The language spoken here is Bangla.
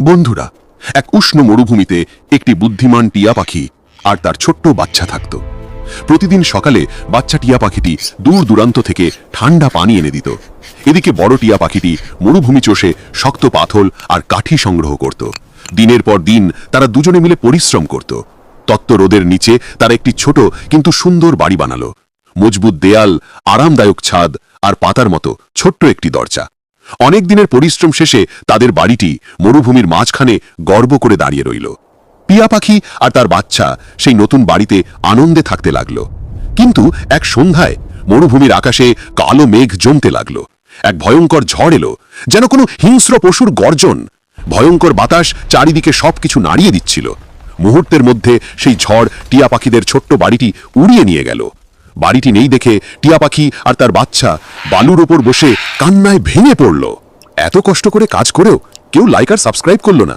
বন্ধুরা, এক উষ্ণ মরুভূমিতে একটি বুদ্ধিমান টিয়া পাখি আর তার ছোট্ট বাচ্চা থাকত। প্রতিদিন সকালে বাচ্চা টিয়া পাখিটি দূর দূরান্ত থেকে ঠান্ডা পানি এনে দিত। এদিকে বড় টিয়া পাখিটি মরুভূমি চষে শক্ত পাথল আর কাঠি সংগ্রহ করত। দিনের পর দিন তারা দুজনে মিলে পরিশ্রম করত। তত্ত্ব রোদের নিচে তারা একটি ছোট কিন্তু সুন্দর বাড়ি বানালো। মজবুত দেয়াল, আরামদায়ক ছাদ আর পাতার মতো ছোট্ট একটি দরজা। অনেক দিনের পরিশ্রম শেষে তাদের বাড়িটি মরুভূমির মাঝখানে গর্ব করে দাঁড়িয়ে রইল। পিয়া পাখি আর তার বাচ্চা সেই নতুন বাড়িতে আনন্দে থাকতে লাগল। কিন্তু এক সন্ধ্যায় মরুভূমির আকাশে কালো মেঘ জমতে লাগল। এক ভয়ঙ্কর ঝড় এলো, যেন কোনো হিংস্র পশুর গর্জন। ভয়ঙ্কর বাতাস চারিদিকে সবকিছু নাড়িয়ে দিচ্ছিল। মুহূর্তের মধ্যে সেই ঝড় টিয়া পাখিদের ছোট্ট বাড়িটি উড়িয়ে নিয়ে গেল। বাড়িটি নেই দেখে টিয়া পাখি আর তার বাচ্চা বালুর ওপর বসে কান্নায় ভেঙে পড়ল। এত কষ্ট করে কাজ করেও কেউ লাইক আর সাবস্ক্রাইব করল না।